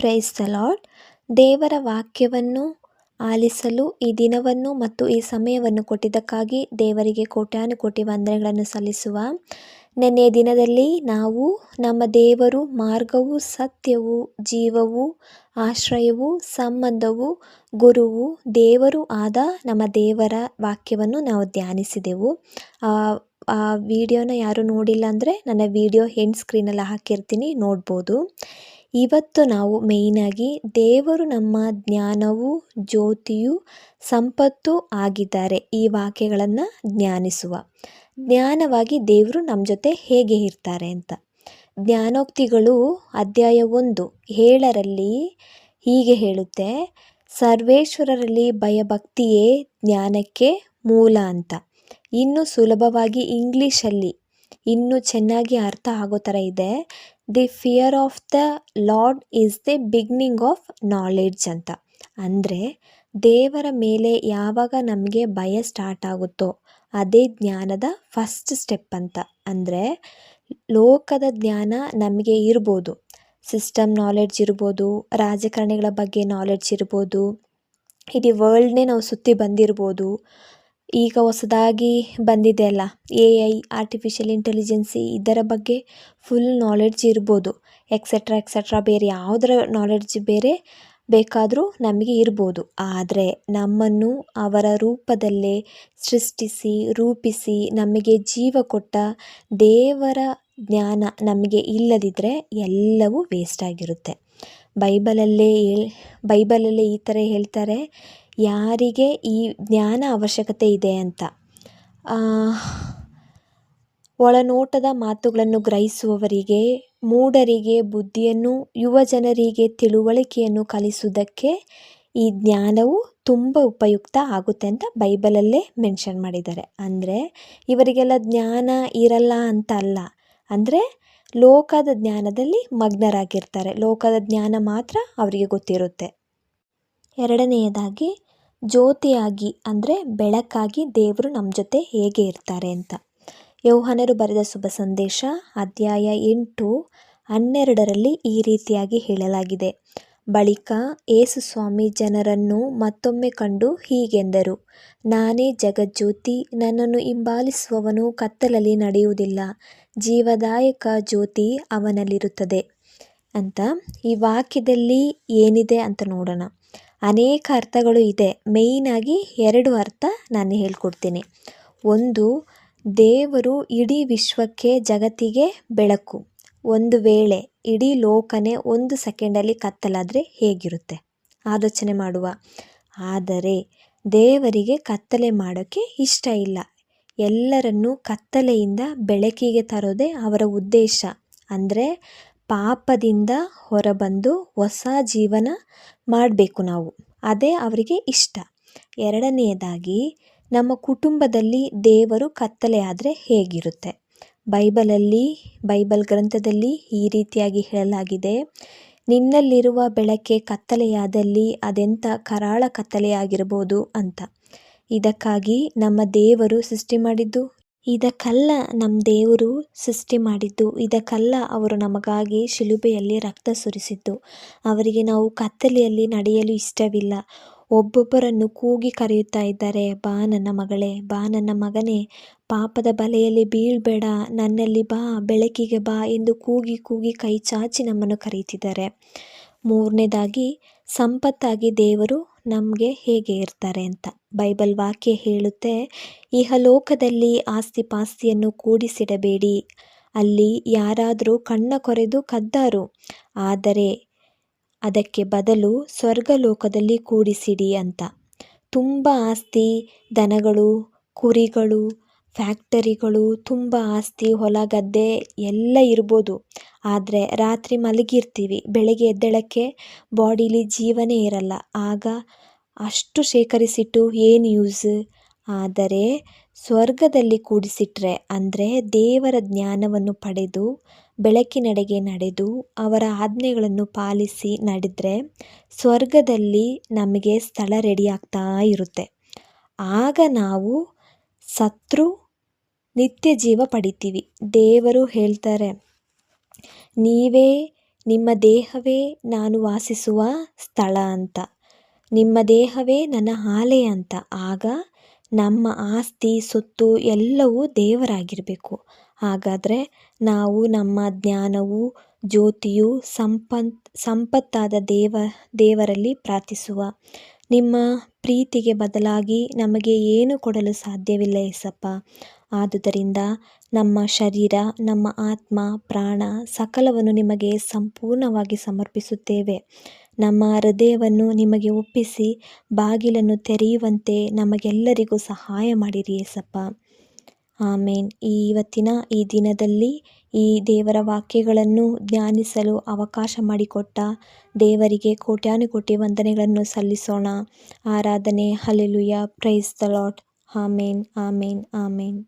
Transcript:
Praise the lord ದೇವರ ವಾಕ್ಯವನ್ನು ಆಲಿಸಲು ಈ ದಿನವನ್ನು ಮತ್ತು ಈ ಸಮಯವನ್ನು ಕೊಟ್ಟಿದ್ದಕ್ಕಾಗಿ ದೇವರಿಗೆ ಕೋಟ್ಯಾನುಕೋಟಿ ವಂದನೆಗಳನ್ನು ಸಲ್ಲಿಸುವ. ನಿನ್ನೆ ದಿನದಲ್ಲಿ ನಾವು ನಮ್ಮ ದೇವರು ಮಾರ್ಗವು, ಸತ್ಯವು, ಜೀವವು, ಆಶ್ರಯವು, ಸಂಬಂಧವು, ಗುರುವು, ದೇವರು ಆದ ನಮ್ಮ ದೇವರ ವಾಕ್ಯವನ್ನು ನಾವು ಧ್ಯಾನಿಸಿದೆವು. ಆ ಆ ವಿಡಿಯೋನ ಯಾರು ನೋಡಿಲ್ಲ ಅಂದರೆ ನನ್ನ ವಿಡಿಯೋ ಹೆಂಡ್ ಸ್ಕ್ರೀನಲ್ಲಿ ಹಾಕಿರ್ತೀನಿ, ನೋಡ್ಬೋದು. ಇವತ್ತು ನಾವು ಮೇಯ್ನಾಗಿ ದೇವರು ನಮ್ಮ ಜ್ಞಾನವು, ಜ್ಯೋತಿಯು, ಸಂಪತ್ತು ಆಗಿದ್ದಾರೆ. ಈ ವಾಕ್ಯಗಳನ್ನು ಜ್ಞಾನಿಸುವ. ಜ್ಞಾನವಾಗಿ ದೇವರು ನಮ್ಮ ಜೊತೆ ಹೇಗೆ ಇರ್ತಾರೆ ಅಂತ. ಜ್ಞಾನೋಕ್ತಿಗಳು ಅಧ್ಯಾಯ ಒಂದು, ಏಳರಲ್ಲಿ ಹೀಗೆ ಹೇಳುತ್ತೆ, ಸರ್ವೇಶ್ವರರಲ್ಲಿ ಭಯಭಕ್ತಿಯೇ ಜ್ಞಾನಕ್ಕೆ ಮೂಲ ಅಂತ. ಇನ್ನು ಸುಲಭವಾಗಿ ಇಂಗ್ಲೀಷಲ್ಲಿ ಇನ್ನೂ ಚೆನ್ನಾಗಿ ಅರ್ಥ ಆಗೋ ಥರ ಇದೆ. The fear of the Lord is the beginning of knowledge ಅಂತ. ಅಂದರೆ, ದೇವರ ಮೇಲೆ ಯಾವಾಗ ನಮಗೆ ಭಯ ಸ್ಟಾರ್ಟ್ ಆಗುತ್ತೋ, ಅದೇ ಜ್ಞಾನದ ಫಸ್ಟ್ ಸ್ಟೆಪ್ ಅಂತ. ಅಂದರೆ, ಲೋಕದ ಜ್ಞಾನ ನಮಗೆ ಇರ್ಬೋದು. ಸಿಸ್ಟಮ್ ನಾಲೆಡ್ಜ್ ಇರ್ಬೋದು, ರಾಜಕಾರಣಿಗಳ ಬಗ್ಗೆ ನಾಲೆಡ್ಜ್ ಇರ್ಬೋದು, ಇಡೀ ವರ್ಲ್ಡ್ನೇ ನಾವು ಸುತ್ತಿ ಬಂದಿರ್ಬೋದು. ಈಗ ಹೊಸದಾಗಿ ಬಂದಿದೆ ಅಲ್ಲ? ಎ ಐ ಆರ್ಟಿಫಿಷಿಯಲ್ ಇಂಟೆಲಿಜೆನ್ಸಿ ಇದರ ಬಗ್ಗೆ ಫುಲ್ ನಾಲೆಡ್ಜ್ ಇರ್ಬೋದು. ಎಕ್ಸೆಟ್ರಾ ಎಕ್ಸೆಟ್ರಾ ಬೇರೆ ಯಾವುದರ ನಾಲೆಡ್ಜ್ ಬೇರೆ ಬೇಕಾದರೂ ನಮಗೆ ಇರ್ಬೋದು. ಆದರೆ ನಮ್ಮನ್ನು ಅವರ ರೂಪದಲ್ಲೇ ಸೃಷ್ಟಿಸಿ, ರೂಪಿಸಿ ನಮಗೆ ಜೀವ ಕೊಟ್ಟ ದೇವರ ಜ್ಞಾನ ನಮಗೆ ಇಲ್ಲದಿದ್ದರೆ ಎಲ್ಲವೂ ವೇಸ್ಟ್ ಆಗಿರುತ್ತೆ. ಬೈಬಲಲ್ಲೇ ಬೈಬಲಲ್ಲೇ ಈ ಥರ ಹೇಳ್ತಾರೆ ಯಾರಿಗೆ ಈ ಜ್ಞಾನ ಅವಶ್ಯಕತೆ ಇದೆ ಅಂತ? ಒಳನೋಟದ ಮಾತುಗಳನ್ನು ಗ್ರಹಿಸುವವರಿಗೆ, ಮೂಢರಿಗೆ, ಬುದ್ಧಿಯನ್ನು ಯುವ ಜನರಿಗೆ ತಿಳುವಳಿಕೆಯನ್ನು ಕಲಿಸುವುದಕ್ಕೆ ಈ ಜ್ಞಾನವು ತುಂಬ ಉಪಯುಕ್ತ ಆಗುತ್ತೆ ಅಂತ ಬೈಬಲಲ್ಲೇ ಮೆನ್ಷನ್ ಮಾಡಿದ್ದಾರೆ. ಅಂದರೆ ಇವರಿಗೆಲ್ಲ ಜ್ಞಾನ ಇರಲ್ಲ ಅಂತ ಅಲ್ಲ. ಅಂದರೆ ಲೋಕದ ಜ್ಞಾನದಲ್ಲಿ ಮಗ್ನರಾಗಿರ್ತಾರೆ. ಲೋಕದ ಜ್ಞಾನ ಮಾತ್ರ ಅವರಿಗೆ ಗೊತ್ತಿರುತ್ತೆ. ಎರಡನೆಯದಾಗಿ ಜ್ಯೋತಿಯಾಗಿ, ಅಂದರೆ ಬೆಳಕಾಗಿ ದೇವರು ನಮ್ಮ ಜೊತೆ ಹೇಗೆ ಇರ್ತಾರೆ ಅಂತ. ಯೌಹನರು ಬರೆದ ಶುಭ ಸಂದೇಶ, ಅಧ್ಯಾಯ ಎಂಟು, ಹನ್ನೆರಡರಲ್ಲಿ ಈ ರೀತಿಯಾಗಿ ಹೇಳಲಾಗಿದೆ. ಬಳಿಕ ಏಸು ಸ್ವಾಮಿ ಜನರನ್ನು ಮತ್ತೊಮ್ಮೆ ಕಂಡು ಹೀಗೆಂದರು, ನಾನೇ ಜಗಜ್ಯೋತಿ, ನನ್ನನ್ನು ಹಿಂಬಾಲಿಸುವವನು ಕತ್ತಲಲ್ಲಿ ನಡೆಯುವುದಿಲ್ಲ, ಜೀವದಾಯಕ ಜ್ಯೋತಿ ಅವನಲ್ಲಿರುತ್ತದೆ ಅಂತ ಈ ವಾಕ್ಯದಲ್ಲಿ ಏನಿದೆ ಅಂತ ನೋಡೋಣ. ಅನೇಕ ಅರ್ಥಗಳು ಇದೆ. ಮೇಯ್ನಾಗಿ ಎರಡು ಅರ್ಥ ನಾನು ಹೇಳ್ಕೊಡ್ತೀನಿ. ಒಂದು, ದೇವರು ಇಡೀ ವಿಶ್ವಕ್ಕೆ ಜಗತ್ತಿಗೆ ಬೆಳಕು. ಒಂದು ವೇಳೆ ಇಡೀ ಲೋಕನೇ ಒಂದು ಸೆಕೆಂಡಲ್ಲಿ ಕತ್ತಲಾದರೆ ಹೇಗಿರುತ್ತೆ? ಆಲೋಚನೆ ಮಾಡುವ. ಆದರೆ, ದೇವರಿಗೆ ಕತ್ತಲೆ ಮಾಡೋಕ್ಕೆ ಇಷ್ಟ ಇಲ್ಲ. ಎಲ್ಲರನ್ನೂ ಕತ್ತಲೆಯಿಂದ ಬೆಳಕಿಗೆ ತರೋದೇ ಅವರ ಉದ್ದೇಶ. ಅಂದರೆ ಪಾಪದಿಂದ ಹೊರಬಂದು ಹೊಸ ಜೀವನ ಮಾಡಬೇಕು ನಾವು. ಅದೇ ಅವರಿಗೆ ಇಷ್ಟ. ಎರಡನೆಯದಾಗಿ, ನಮ್ಮ ಕುಟುಂಬದಲ್ಲಿ ದೇವರು ಕತ್ತಲೆ ಆದರೆ ಹೇಗಿರುತ್ತೆ? ಬೈಬಲಲ್ಲಿ, ಬೈಬಲ್ ಗ್ರಂಥದಲ್ಲಿ ಈ ರೀತಿಯಾಗಿ ಹೇಳಲಾಗಿದೆ, ನಿನ್ನಲ್ಲಿರುವ ಬೆಳಕೆ ಕತ್ತಲೆಯಾದಲ್ಲಿ ಅದೆಂಥ ಕರಾಳ ಕತ್ತಲೆಯಾಗಿರ್ಬೋದು ಅಂತ. ಇದಕ್ಕಾಗಿ ನಮ್ಮ ದೇವರು ಸೃಷ್ಟಿ ಮಾಡಿದ್ದು ಇದಕ್ಕಲ್ಲ ನಮ್ಮ ದೇವರು ಸೃಷ್ಟಿ ಮಾಡಿದ್ದು. ಇದಕ್ಕಲ್ಲ ಅವರು ನಮಗಾಗಿ ಶಿಲುಬೆಯಲ್ಲಿ ರಕ್ತ ಸುರಿಸಿದ್ದು. ಅವರಿಗೆ ನಾವು ಕತ್ತಲೆಯಲ್ಲಿ ನಡೆಯಲು ಇಷ್ಟವಿಲ್ಲ. ಒಬ್ಬೊಬ್ಬರನ್ನು ಕೂಗಿ ಕರೆಯುತ್ತಾ ಇದ್ದಾರೆ, ಬಾ ನನ್ನ ಮಗಳೇ, ಬಾ ನನ್ನ ಮಗನೇ, ಪಾಪದ ಬಲೆಯಲ್ಲಿ ಬೀಳ್ಬೇಡ, ನನ್ನಲ್ಲಿ ಬಾ, ಬೆಳಕಿಗೆ ಬಾ ಎಂದು ಕೂಗಿ ಕೂಗಿ ಕೈ ಚಾಚಿ ನಮ್ಮನ್ನು ಕರೆಯುತ್ತಿದ್ದಾರೆ. ಮೂರನೇದಾಗಿ, ಸಂಪತ್ತಾಗಿ ದೇವರು ನಮಗೆ ಹೇಗೆ ಇರ್ತಾರೆ ಅಂತ. ಬೈಬಲ್ ವಾಕ್ಯ ಹೇಳುತ್ತೆ ಇಹಲೋಕದಲ್ಲಿ ಆಸ್ತಿ ಪಾಸ್ತಿಯನ್ನು ಕೂಡಿಸಿಡಬೇಡಿ. ಅಲ್ಲಿ ಯಾರಾದರೂ ಕಣ್ಣ ಕೊರೆದು ಕದ್ದಾರು. ಆದರೆ ಅದಕ್ಕೆ ಬದಲು ಸ್ವರ್ಗಲೋಕದಲ್ಲಿ ಕೂಡಿಸಿಡಿ ಅಂತ. ತುಂಬ ಆಸ್ತಿ, ದನಗಳು, ಕುರಿಗಳು, ಫ್ಯಾಕ್ಟರಿಗಳು, ತುಂಬ ಆಸ್ತಿ ಹೊಲ ಗದ್ದೆ ಎಲ್ಲ ಇರ್ಬೋದು. ಆದರೆ ರಾತ್ರಿ ಮಲಗಿರ್ತೀವಿ, ಬೆಳಗ್ಗೆ ಎದ್ದೇಳಕ್ಕೆ ಬಾಡಿಲಿ ಜೀವನೇ ಇರಲ್ಲ. ಆಗ ಅಷ್ಟು ಶೇಖರಿಸಿಟ್ಟು ಏನು ಯೂಸ್ ಆದರೆ ಸ್ವರ್ಗದಲ್ಲಿ ಕೂಡಿಸಿಟ್ರೆ ಅಂದರೆ ದೇವರ ಜ್ಞಾನವನ್ನು ಪಡೆದು ಬೆಳಕಿನಡೆಗೆ ನಡೆದು ಅವರ ಆಜ್ಞೆಗಳನ್ನು ಪಾಲಿಸಿ ನಡೆದರೆ ಸ್ವರ್ಗದಲ್ಲಿ ನಮಗೆ ಸ್ಥಳ ರೆಡಿ ಆಗ್ತಾ ಇರುತ್ತೆ. ಆಗ ನಾವು ಸತ್ರು ನಿತ್ಯ ಜೀವ ಪಡಿತೀವಿ. ದೇವರು ಹೇಳ್ತಾರೆ ನೀವೇ ನಿಮ್ಮ ದೇಹವೇ ನಾನು ವಾಸಿಸುವ ಸ್ಥಳ ಅಂತ. ನಿಮ್ಮ ದೇಹವೇ ನನ್ನ ಆಲಯ ಅಂತ. ಆಗ ನಮ್ಮ ಆಸ್ತಿ, ಸುತ್ತು ಎಲ್ಲವೂ ದೇವರಾಗಿರಬೇಕು. ಹಾಗಾದರೆ ನಾವು ನಮ್ಮ ಜ್ಞಾನವು, ಜ್ಯೋತಿಯು ಸಂಪತ್, ಸಂಪತ್ತಾದ ದೇವ, ದೇವರಲ್ಲಿ ಪ್ರಾರ್ಥಿಸುವ ನಿಮ್ಮ ಪ್ರೀತಿಗೆ ಬದಲಾಗಿ ನಮಗೆ ಏನು ಕೊಡಲು ಸಾಧ್ಯವಿಲ್ಲ ಏಸಪ್ಪ. ಆದುದರಿಂದ ನಮ್ಮ ಶರೀರ, ನಮ್ಮ ಆತ್ಮ, ಪ್ರಾಣ ಸಕಲವನ್ನು ನಿಮಗೆ ಸಂಪೂರ್ಣವಾಗಿ ಸಮರ್ಪಿಸುತ್ತೇವೆ. ನಮ್ಮ ಹೃದಯವನ್ನು ನಿಮಗೆ ಒಪ್ಪಿಸಿ, ಬಾಗಿಲನ್ನು ತೆರೆಯುವಂತೆ ನಮಗೆಲ್ಲರಿಗೂ ಸಹಾಯ ಮಾಡಿರಿ ಏಸಪ್ಪ. ಆಮೇನ್. ಈ ಇವತ್ತಿನ ಈ ದಿನದಲ್ಲಿ ಈ ದೇವರ ವಾಕ್ಯಗಳನ್ನು ಧ್ಯಾನಿಸಲು ಅವಕಾಶ ಮಾಡಿಕೊಟ್ಟ ದೇವರಿಗೆ ಕೋಟ್ಯಾನುಕೋಟಿ ವಂದನೆಗಳನ್ನು ಸಲ್ಲಿಸೋಣ. ಆರಾಧನೆ hallelujah praise the Lord amen amen amen.